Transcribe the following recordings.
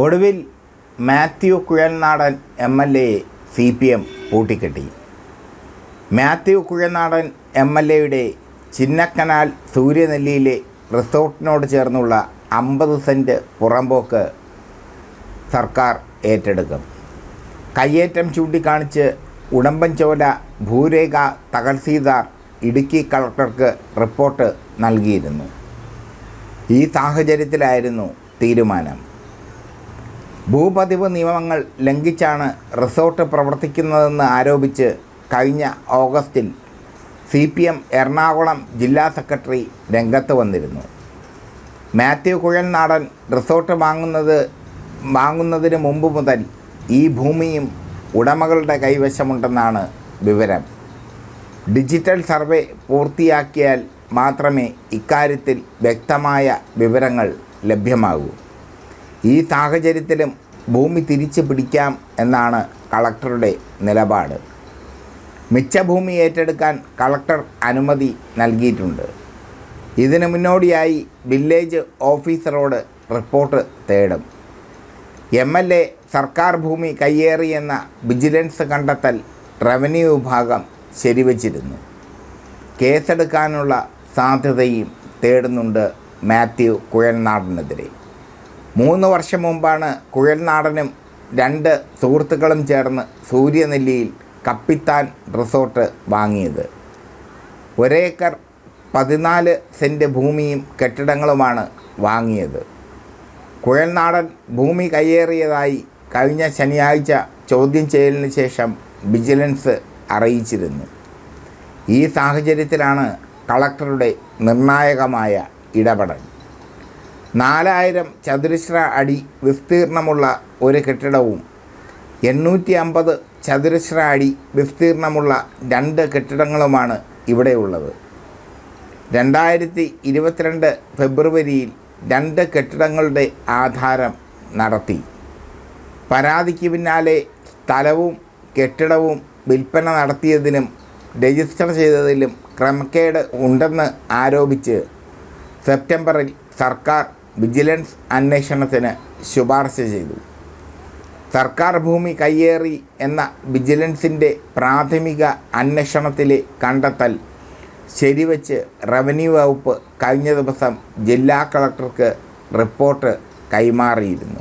ഒടുവിൽ Mathew Kuzhalnadan M L എയെ C P M കൂട്ടിക്കെട്ടി മാത്യു കുഴൽനാടൻ എം എൽ എയുടെ ചിന്നക്കനാൽ സൂര്യനെല്ലിയിലെ റിസോർട്ടിനോട് ചേർന്നുള്ള അമ്പത് സെന്റ് പുറമ്പോക്ക് സർക്കാർ ഏറ്റെടുക്കും. കയ്യേറ്റം ചൂണ്ടിക്കാണിച്ച് ഉടമ്പൻചോല ഭൂരേഖ തകൽസീദാർ ഇടുക്കി കളക്ടർക്ക് റിപ്പോർട്ട് നൽകിയിരുന്നു. ഈ സാഹചര്യത്തിലായിരുന്നു തീരുമാനം. ഭൂപതിവ് നിയമങ്ങൾ ലംഘിച്ചാണ് റിസോർട്ട് പ്രവർത്തിക്കുന്നതെന്ന് ആരോപിച്ച് കഴിഞ്ഞ ഓഗസ്റ്റിൽ സി പി എം എറണാകുളം ജില്ലാ സെക്രട്ടറി രംഗത്ത് വന്നിരുന്നു. മാത്യു കുഴൽനാടൻ റിസോർട്ട് വാങ്ങുന്നത് വാങ്ങുന്നതിന് മുമ്പ് മുതൽ ഈ ഭൂമിയും ഉടമകളുടെ കൈവശമുണ്ടെന്നാണ് വിവരം. ഡിജിറ്റൽ സർവേ പൂർത്തിയാക്കിയാൽ മാത്രമേ ഇക്കാര്യത്തിൽ വ്യക്തമായ വിവരങ്ങൾ ലഭ്യമാകൂ. ഈ സാഹചര്യത്തിലും ഭൂമി തിരിച്ചു പിടിക്കാം എന്നാണ് കളക്ടറുടെ നിലപാട്. മിച്ച ഭൂമി ഏറ്റെടുക്കാൻ കളക്ടർ അനുമതി നൽകിയിട്ടുണ്ട്. ഇതിനു മുന്നോടിയായി വില്ലേജ് ഓഫീസറോട് റിപ്പോർട്ട് തേടും. എം എൽ എ സർക്കാർ ഭൂമി കയ്യേറിയെന്ന വിജിലൻസ് കണ്ടെത്തൽ റവന്യൂ വിഭാഗം ശരിവച്ചിരുന്നു. കേസെടുക്കാനുള്ള സാധ്യതയും തേടുന്നുണ്ട് മാത്യു കുഴൽനാടനെതിരെ. മൂന്ന് വർഷം മുമ്പാണ് കുഴൽനാടനും രണ്ട് സുഹൃത്തുക്കളും ചേർന്ന് സൂര്യനെല്ലിയിൽ കപ്പിത്താൻ റിസോർട്ട് വാങ്ങിയത്. ഒരേക്കർ പതിനാല് സെന്റ് ഭൂമിയും കെട്ടിടങ്ങളുമാണ് വാങ്ങിയത്. കുഴൽനാടൻ ഭൂമി കയ്യേറിയതായി കഴിഞ്ഞ ശനിയാഴ്ച ചോദ്യം ചെയ്യലിന് ശേഷം വിജിലൻസ് അറിയിച്ചിരുന്നു. ഈ സാഹചര്യത്തിലാണ് കളക്ടറുടെ നിർണായകമായ ഇടപെടൽ. നാലായിരം ചതുരശ്ര അടി വിസ്തീർണമുള്ള ഒരു കെട്ടിടവും എണ്ണൂറ്റി അമ്പത് ചതുരശ്ര അടി വിസ്തീർണമുള്ള രണ്ട് കെട്ടിടങ്ങളുമാണ് ഇവിടെയുള്ളത്. രണ്ടായിരത്തി ഇരുപത്തിരണ്ട് ഫെബ്രുവരിയിൽ രണ്ട് കെട്ടിടങ്ങളുടെ ആധാരം നടത്തി. പരാതിക്ക് പിന്നാലെ സ്ഥലവും കെട്ടിടവും വിൽപ്പന നടത്തിയതിനും രജിസ്റ്റർ ചെയ്തതിലും ക്രമക്കേട് ഉണ്ടെന്ന് ആരോപിച്ച് സെപ്റ്റംബറിൽ സർക്കാർ വിജിലൻസ് അന്വേഷണത്തിന് ശുപാർശ ചെയ്തു. സർക്കാർ ഭൂമി കയ്യേറി എന്ന വിജിലൻസിന്റെ പ്രാഥമിക അന്വേഷണത്തിലെ കണ്ടെത്തൽ ശരിവെച്ച് റവന്യൂ വകുപ്പ് കഴിഞ്ഞ ദിവസം ജില്ലാ കളക്ടർക്ക് റിപ്പോർട്ട് കൈമാറിയിരുന്നു.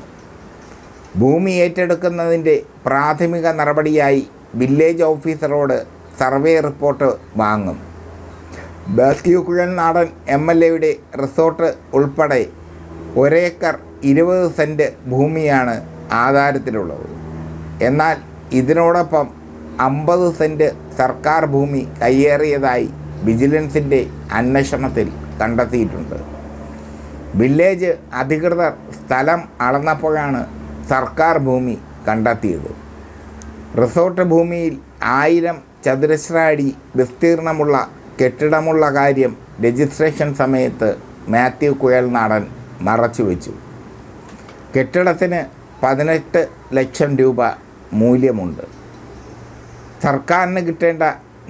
ഭൂമി ഏറ്റെടുക്കുന്നതിന്റെ പ്രാഥമിക നടപടിയായി വില്ലേജ് ഓഫീസറോട് സർവേ റിപ്പോർട്ട് വാങ്ങും. ബാസ്ക്യു കുഴൽ നാടൻ എം എൽ എയുടെ റിസോർട്ട് ഉൾപ്പെടെ ഒരേക്കർ ഇരുപത് സെന്റ് ഭൂമിയാണ് ആധാരത്തിലുള്ളത്. എന്നാൽ ഇതിനോടൊപ്പം അമ്പത് സെന്റ് സർക്കാർ ഭൂമി കയ്യേറിയതായി വിജിലൻസിന്റെ അന്വേഷണത്തിൽ കണ്ടെത്തിയിട്ടുണ്ട്. വില്ലേജ് അധികൃതർ സ്ഥലം അളന്നപ്പോഴാണ് സർക്കാർ ഭൂമി കണ്ടെത്തിയത്. റിസോർട്ട് ഭൂമിയിൽ ആയിരം ചതുരശ്ര അടി വിസ്തീർണമുള്ള കെട്ടിടമുള്ള കാര്യം രജിസ്ട്രേഷൻ സമയത്ത് മാത്യു കുഴൽനാടൻ മറച്ചുവെച്ചു കെട്ടിടത്തിന് പതിനെട്ട് ലക്ഷം രൂപ മൂല്യമുണ്ട്. സർക്കാരിന് കിട്ടേണ്ട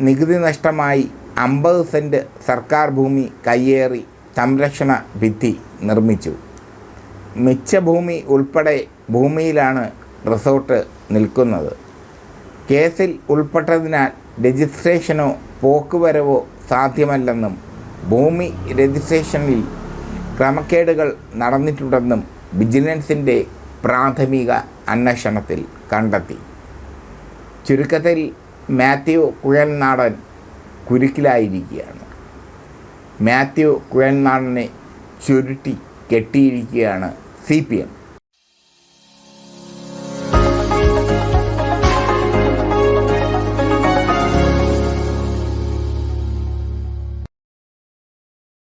നികുതി നഷ്ടമായി അമ്പത് സെന്റ് സർക്കാർ ഭൂമി കയ്യേറി സംരക്ഷണ ഭിത്തി നിർമ്മിച്ചു. മിച്ചഭൂമി ഉൾപ്പെടെ ഭൂമിയിലാണ് റിസോർട്ട് നിൽക്കുന്നത്. കേസിൽ ഉൾപ്പെട്ടതിനാൽ രജിസ്ട്രേഷനോ പോക്കുവരവോ സാധ്യമല്ലെന്നും ഭൂമി രജിസ്ട്രേഷനിൽ ക്രമക്കേടുകൾ നടന്നിട്ടുണ്ടെന്നും വിജിലൻസിന്റെ പ്രാഥമിക അന്വേഷണത്തിൽ കണ്ടെത്തി. ചുരുക്കത്തിൽ മാത്യു കുഴൽനാടൻ കുരുക്കിലായിരിക്കുകയാണ്. മാത്യു കുഴൽനാടനെ ചുരുട്ടി കെട്ടിയിരിക്കുകയാണ് സി പി എം.